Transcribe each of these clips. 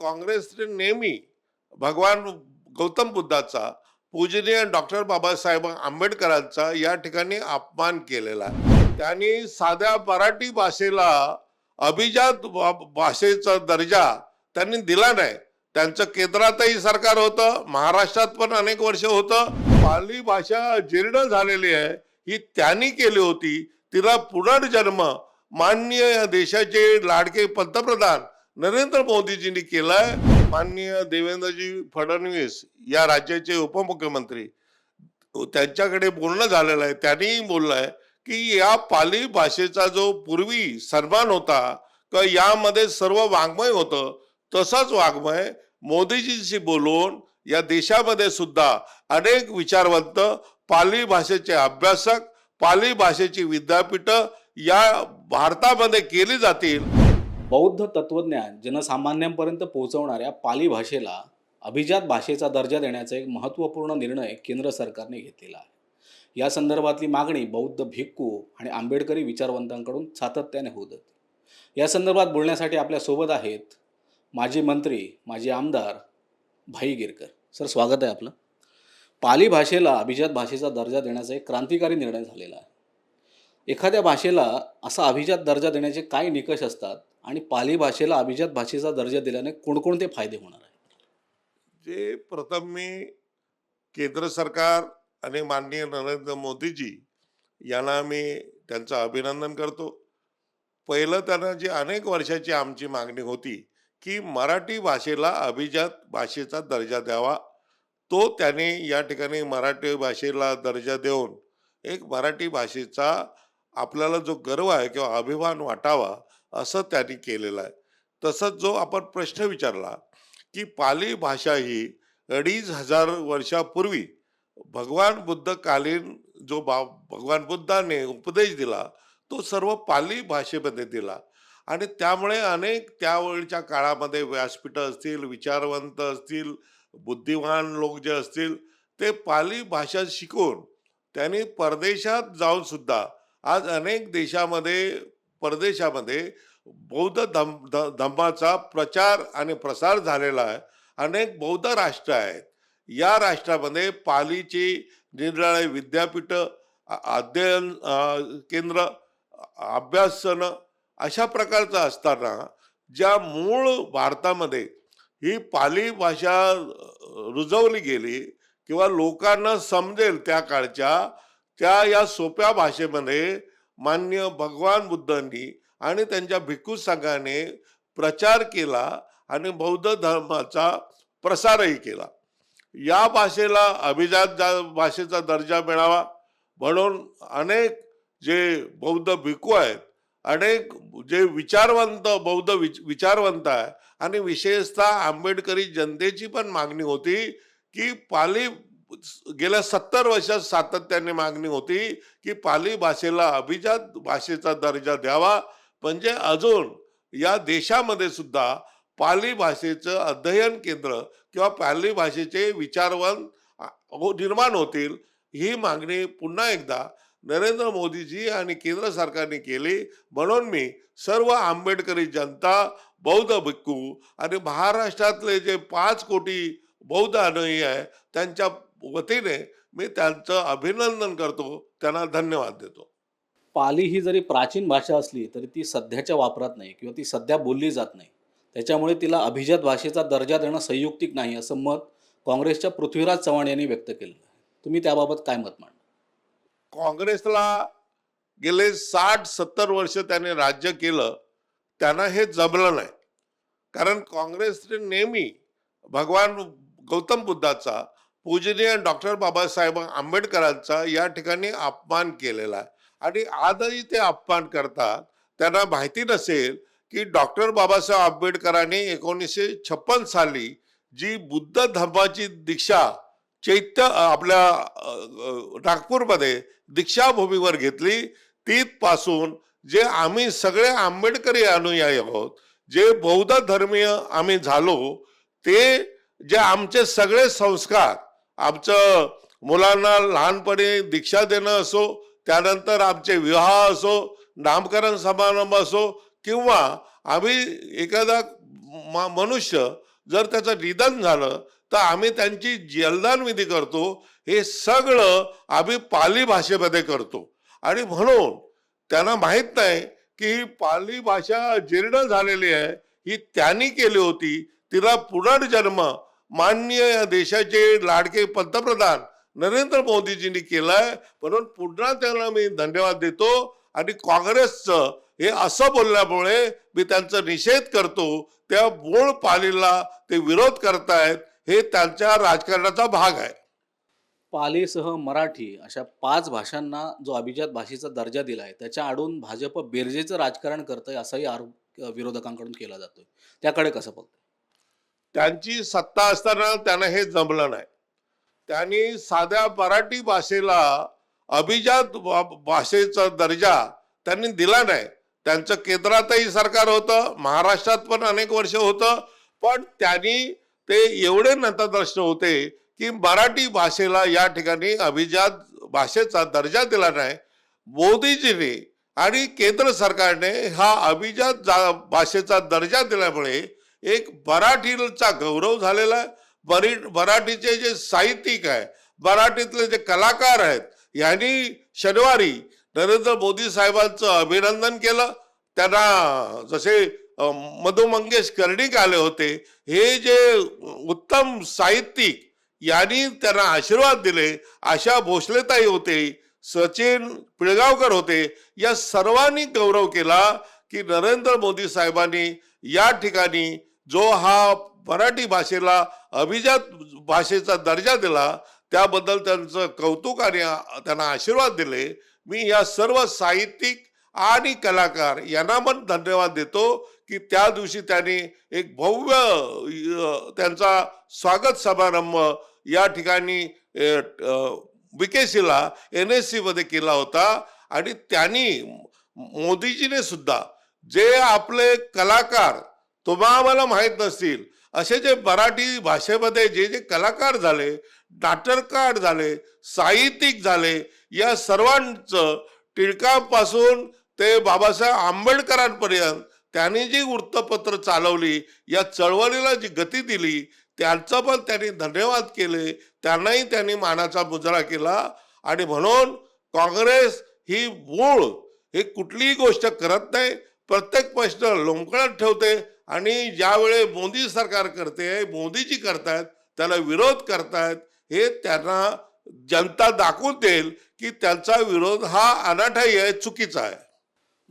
काँग्रेसने नेहमी भगवान गौतम बुद्धाचा पूजनीय डॉक्टर बाबासाहेब आंबेडकरांचा या ठिकाणी अपमान केलेला आहे. त्यांनी साध्या मराठी भाषेला अभिजात भाषेचा दर्जा त्यांनी दिला नाही. त्यांचं केंद्रातही सरकार होतं महाराष्ट्रात पण अनेक वर्ष होतं. पाली भाषा जीर्ण झालेली आहे ही त्यांनी केली होती. तिला पुनर्जन्म माननीय देशाचे लाडके पंतप्रधान नरेंद्र मोदीजींनी केलाय. माननीय देवेंद्रजी फडणवीस या राज्याचे उपमुख्यमंत्री. त्यांच्याकडे बोलणं झालेलं आहे. त्यांनीही बोललंय की या पाली भाषेचा जो पूर्वी सन्मान होता किंवा यामध्ये सर्व वाङ्मय होतं तसंच वाङ्मय मोदीजींशी बोलून या देशामध्ये सुद्धा अनेक विचारवंत पाली भाषेचे अभ्यासक पाली भाषेची विद्यापीठं या भारतामध्ये केली जातील. बौद्ध तत्वज्ञान जनसामान्यांपर्यंत पोहोचवणाऱ्या पाली भाषेला अभिजात भाषेचा दर्जा देण्याचा एक महत्त्वपूर्ण निर्णय केंद्र सरकारने घेतलेला आहे. या संदर्भातली मागणी बौद्ध भिक्खू आणि आंबेडकरी विचारवंतांकडून सातत्याने होत होती. या संदर्भात बोलण्यासाठी आपल्यासोबत आहेत माजी मंत्री माजी आमदार भाई गिरकर. सर स्वागत आहे आपलं. पाली भाषेला अभिजात भाषेचा दर्जा देण्याचा एक क्रांतिकारी निर्णय झालेला आहे. एखाद्या भाषेला असा अभिजात दर्जा देण्याचे काय निकष असतात? आणि पाली भाषेला अभिजात भाषेचा दर्जा दिल्याने कोणकोणते फायदे होणार आहे जे प्रथम मी केंद्र सरकार आणि माननीय नरेंद्र मोदीजी यांना मी त्यांचं अभिनंदन करतो. पहिलं त्यांना जी अनेक वर्षाची आमची मागणी होती की मराठी भाषेला अभिजात भाषेचा दर्जा द्यावा. तो त्याने या ठिकाणी मराठी भाषेला दर्जा देऊन एक मराठी भाषेचा आपल्याला जो गर्व आहे किंवा अभिमान वाटावा असं त्यांनी केलेलं आहे. तसंच जो आपण प्रश्न विचारला की पाली भाषा ही अडीच हजार वर्षापूर्वी भगवान बुद्ध कालीन जो बा भगवान बुद्धाने उपदेश दिला तो सर्व पाली भाषेमध्ये दिला. आणि त्यामुळे अनेक त्यावेळच्या काळामध्ये व्यासपीठं असतील विचारवंत असतील बुद्धिमान लोक जे असतील ते पाली भाषा शिकून त्यांनी परदेशात जाऊन सुद्धा आज अनेक देशामध्ये परदेशामध्ये बौद्ध धम ध- धम्माचा प्रचार आणि प्रसार झालेला आहे. अनेक बौद्ध राष्ट्र आहेत. या राष्ट्रामध्ये पालीची निरनिराळे विद्यापीठं अध्ययन केंद्र अभ्यासन अशा प्रकारचं असताना ज्या मूळ भारतामध्ये ही पाली भाषा रुजवली गेली किंवा लोकांना समजेल त्या काळच्या त्या या सोप्या भाषेमध्ये मान्य भगवान बुद्धांनी आणि त्यांच्या भिक्खू संघाने प्रचार केला आणि बौद्ध धर्माचा प्रसारही केला. या भाषेला अभिजात जा भाषेचा दर्जा मिळावा म्हणून अनेक जे बौद्ध भिक्खू आहेत अनेक जे विचारवंत बौद्ध विच विचारवंत आहे आणि विशेषतः आंबेडकरी जनतेची पण मागणी होती की पाली गेल्या सत्तर वर्षात सातत्याने मागणी होती की पाली भाषेला अभिजात भाषेचा दर्जा द्यावा. म्हणजे अजून या देशामध्ये सुद्धा पाली भाषेचं अध्ययन केंद्र किंवा पाली भाषेचे विचारवंत हो, निर्माण होतील ही मागणी पुन्हा एकदा नरेंद्र मोदीजी आणि केंद्र सरकारने केली. म्हणून मी सर्व आंबेडकरी जनता बौद्ध भिक्खू आणि महाराष्ट्रातले जे पाच कोटी बौद्ध अनुयायी आहे त्यांच्या वतीने मी त्यांचं अभिनंदन करतो त्यांना धन्यवाद देतो. पाली ही जरी प्राचीन भाषा असली तरी ती सध्याच्या वापरात नाही किंवा ती सध्या बोलली जात नाही. त्याच्यामुळे तिला अभिजात भाषेचा दर्जा देणं संयुक्तिक नाही असं मत काँग्रेसच्या पृथ्वीराज चव्हाण यांनी व्यक्त केलं आहे. तुम्ही त्याबाबत काय मत मांडता? काँग्रेसला गेले साठ सत्तर वर्ष त्याने राज्य केलं त्यांना हे जमलं नाही. कारण काँग्रेसने नेहमी भगवान गौतम बुद्धाचा पूजनीय डॉक्टर बाबासाहेब आंबेडकरांचा या ठिकाणी अपमान केलेला आहे. आणि आजही ते अपमान करतात. त्यांना माहिती नसेल की डॉक्टर बाबासाहेब आंबेडकरांनी एकोणीसशे छप्पन साली जी बुद्ध धर्माची दीक्षा चैत्य आपल्या नागपूरमध्ये दीक्षाभूमीवर घेतली तीतपासून जे आम्ही सगळे आंबेडकरी अनुयायी आहोत जे बौद्ध धर्मीय आम्ही झालो ते जे आमचे सगळे संस्कार आमचं मुलांना लहानपणी दीक्षा देणं असो त्यानंतर आमचे विवाह असो नामकरण समारंभ असो किंवा आम्ही एखादा मनुष्य जर त्याचं निधन झालं तर आम्ही त्यांची जलदान विधी करतो. हे सगळं आम्ही पाली भाषेमध्ये करतो. आणि म्हणून त्यांना माहीत नाही की पाली भाषा जीर्ण झालेली आहे ही त्यांनी केली होती तिला पुनर्जन्म माननीय या देशाचे लाडके पंतप्रधान नरेंद्र मोदीजींनी केलाय. म्हणून पुन्हा त्यांना मी धन्यवाद देतो आणि काँग्रेसचं हे असं बोलल्यामुळे मी त्यांचा निषेध करतो त्या मूळ पालीला ते विरोध करतायत हे त्यांच्या राजकारणाचा भाग आहे. पालीसह मराठी अशा पाच भाषांना जो अभिजात भाषेचा दर्जा दिला आहे त्याच्या आडून भाजप बेरजेचं राजकारण करतंय असाही आरोप विरोधकांकडून केला जातोय. त्याकडे कसं बघतंय? त्यांची सत्ता असताना त्यांना हे जमलं नाही. त्यांनी साध्या मराठी भाषेला अभिजात भाषेचा दर्जा त्यांनी दिला नाही. त्यांचं केंद्रातही सरकार होतं महाराष्ट्रात पण अनेक वर्ष होतं. पण त्यांनी ते एवढे नतद्रष्ट होते की मराठी भाषेला या ठिकाणी अभिजात भाषेचा दर्जा दिला नाही. मोदीजींनी आणि केंद्र सरकारने हा अभिजात जा- भाषेचा दर्जा दिल्यामुळे एक मराठीचा गौरव झालेला आहे. बरी मराठीचे जे साहित्यिक आहे मराठीतले जे कलाकार आहेत यांनी शनिवारी नरेंद्र मोदी साहेबांचं अभिनंदन केलं. त्यांना जसे मधु मंगेश कर्णिक आले होते हे जे उत्तम साहित्यिक यांनी त्यांना आशीर्वाद दिले आशा भोसलेताई होते सचिन पिळगावकर होते या सर्वांनी गौरव केला की नरेंद्र मोदी साहेबांनी या ठिकाणी जो हा मराठी भाषेला अभिजात भाषेचा दर्जा दिला त्याबद्दल त्यांचं कौतुक आणि त्यांना आशीर्वाद दिले. मी या सर्व साहित्यिक आणि कलाकार यांना पण धन्यवाद देतो की त्या दिवशी त्यांनी एक भव्य त्यांचा स्वागत समारंभ या ठिकाणी विकेसीला एन एस सी मध्ये केला होता. आणि त्यांनी मोदीजीने सुद्धा जे आपले कलाकार तुम्हा आम्हाला माहीत नसतील. असे जे मराठी भाषेमध्ये जे जे कलाकार झाले नाटककार झाले साहित्यिक झाले या सर्वांचं टिळकांपासून ते बाबासाहेब आंबेडकरांपर्यंत त्यांनी जी वृत्तपत्र चालवली या चळवळीला जी गती दिली त्यांचं पण त्यांनी धन्यवाद केले त्यांनाही त्यांनी मानाचा मुजरा केला. आणि म्हणून काँग्रेस ही मूळ हे कुठलीही गोष्ट करत नाही. प्रत्येक प्रश्न लोंबकळत ठेवते. आणि ज्यावेळे मोदी सरकार करते मोदीजी करतायत त्याला विरोध करतायत हे त्यांना जनता दाखवून देईल की त्यांचा विरोध हा अनाठाई आहे चुकीचा आहे.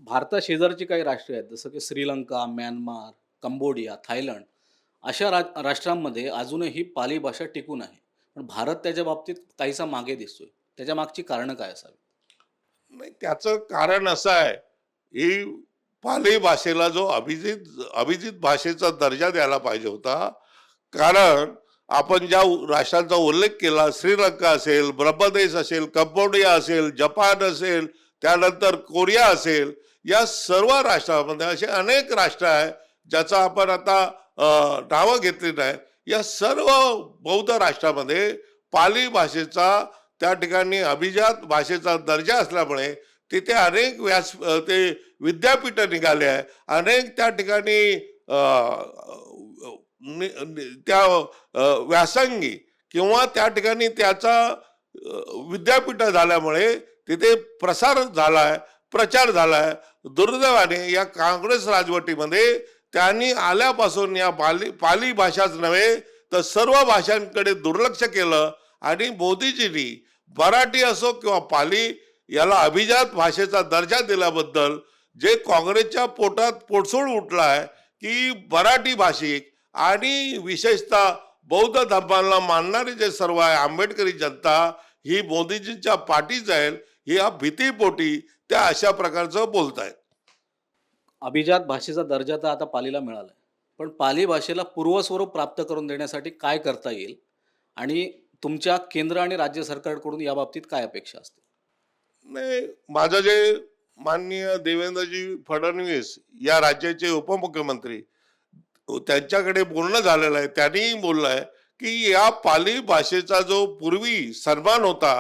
भारता शेजारची काही राष्ट्रे आहेत जसं की श्रीलंका म्यानमार कंबोडिया थायलंड अशा रा राष्ट्रांमध्ये अजूनही पाली भाषा टिकून आहे. पण भारत त्याच्या बाबतीत काहीसा मागे दिसतोय. त्याच्या मागची कारणं काय असावी नाही त्याचं कारण असं आहे ही पाली भाषेला जो अभिजित अभिजित भाषेचा दर्जा द्यायला पाहिजे होता. कारण आपण ज्या राष्ट्रांचा उल्लेख केला श्रीलंका असेल ब्रह्मदेश असेल कंबोडिया असेल जपान असेल त्यानंतर कोरिया असेल या सर्व राष्ट्रांमध्ये असे अनेक राष्ट्र आहे ज्याचा आपण आता नावं घेतली नाही या सर्व बौद्ध राष्ट्रामध्ये पाली भाषेचा त्या ठिकाणी अभिजात भाषेचा दर्जा असल्यामुळे तिथे अनेक व्यास ते विद्यापीठ निघाले आहे. अनेक त्या ठिकाणी त्या व्यासंगी किंवा त्या ठिकाणी त्याचा विद्यापीठ झाल्यामुळे तिथे प्रसार आहे प्रचार झालाय दुर्दैवाने या काँग्रेस राजवटीमध्ये त्यांनी आल्यापासून या पाली पाली भाषाच नव्हे तर सर्व भाषांकडे दुर्लक्ष केलं आणि मोदीजींनी मराठी असो किंवा पाली याला अभिजात भाषेचा दर्जा दिल्याबद्दल जे काँग्रेसच्या पोटात पोटसूळ उठलाय की मराठी भाषिक आणि विशेषतः बौद्ध धर्माला मानणारी जे सर्व आहे आंबेडकरी जनता ही मोदीजींच्या पाठी जाईल ही या भीतीपोटी त्या अशा प्रकारचं बोलतायत. अभिजात भाषेचा दर्जा तर आता पालीला मिळाला पण पाली भाषेला पूर्वस्वरूप प्राप्त करून देण्यासाठी काय करता येईल? आणि तुमच्या केंद्र आणि राज्य सरकारकडून या बाबतीत काय अपेक्षा असतील? नाही माझं जे माननीय देवेंद्रजी फडणवीस या राज्याचे उपमुख्यमंत्री त्यांच्याकडे बोलणं झालेलं आहे त्यांनीही बोललं आहे की या पाली भाषेचा जो पूर्वी सन्मान होता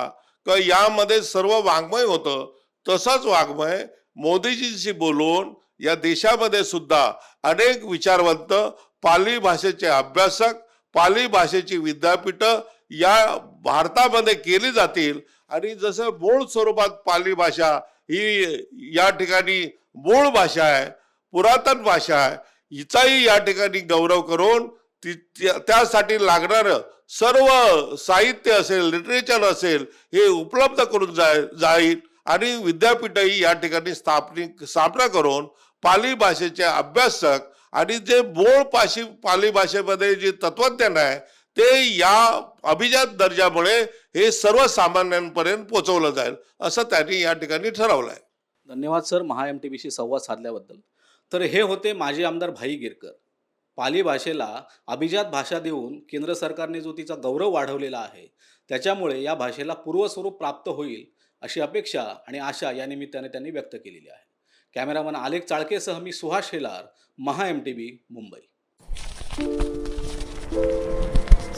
का यामध्ये सर्व वाङ्मय होतं तसंच वाङ्मय मोदीजींशी बोलून या देशामध्ये सुद्धा अनेक विचारवंत पाली भाषेचे अभ्यासक पाली भाषेची विद्यापीठं या भारतामध्ये केली जातील. आणि जसं मूळ स्वरूपात पाली भाषा ही या ठिकाणी मूळ भाषा आहे पुरातन भाषा आहे. हिचाही या ठिकाणी गौरव करून ती त्या- त्यासाठी लागणारं सर्व साहित्य असेल लिटरेचर असेल हे उपलब्ध करून जाय जाईल. आणि विद्यापीठही या ठिकाणी स्थापनी स्थापना करून पाली भाषेचे अभ्यासक आणि जे मूळ पाशी पाली भाषेमध्ये जे तत्वज्ञान आहे ते या अभिजात दर्जामुळे हे सर्वसामान्यांपर्यंत पोहोचवलं जाईल असं त्यांनी या ठिकाणी ठरवलं आहे धन्यवाद सर. महा एम टी बीशी संवाद साधल्याबद्दल. तर हे होते माजी आमदार भाई गिरकर. पाली भाषेला अभिजात भाषा देऊन केंद्र सरकारने जो तिचा गौरव वाढवलेला आहे त्याच्यामुळे या भाषेला पूर्वस्वरूप प्राप्त होईल अशी अपेक्षा आणि आशा या निमित्ताने त्यांनी व्यक्त केलेली आहे. कॅमेरामन आलेख चाळकेसह मी Suhas Shelar Maha M T B Mumbai.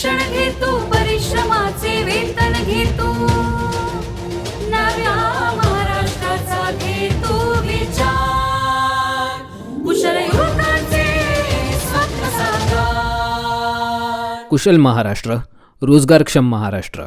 शिक्षण घेतो परिश्रमाचे वेतन घेतो. नव्या महाराष्ट्राचा विचार. कुशल युवकांचे स्वप्न साकार. कुशल महाराष्ट्र रोजगारक्षम महाराष्ट्र.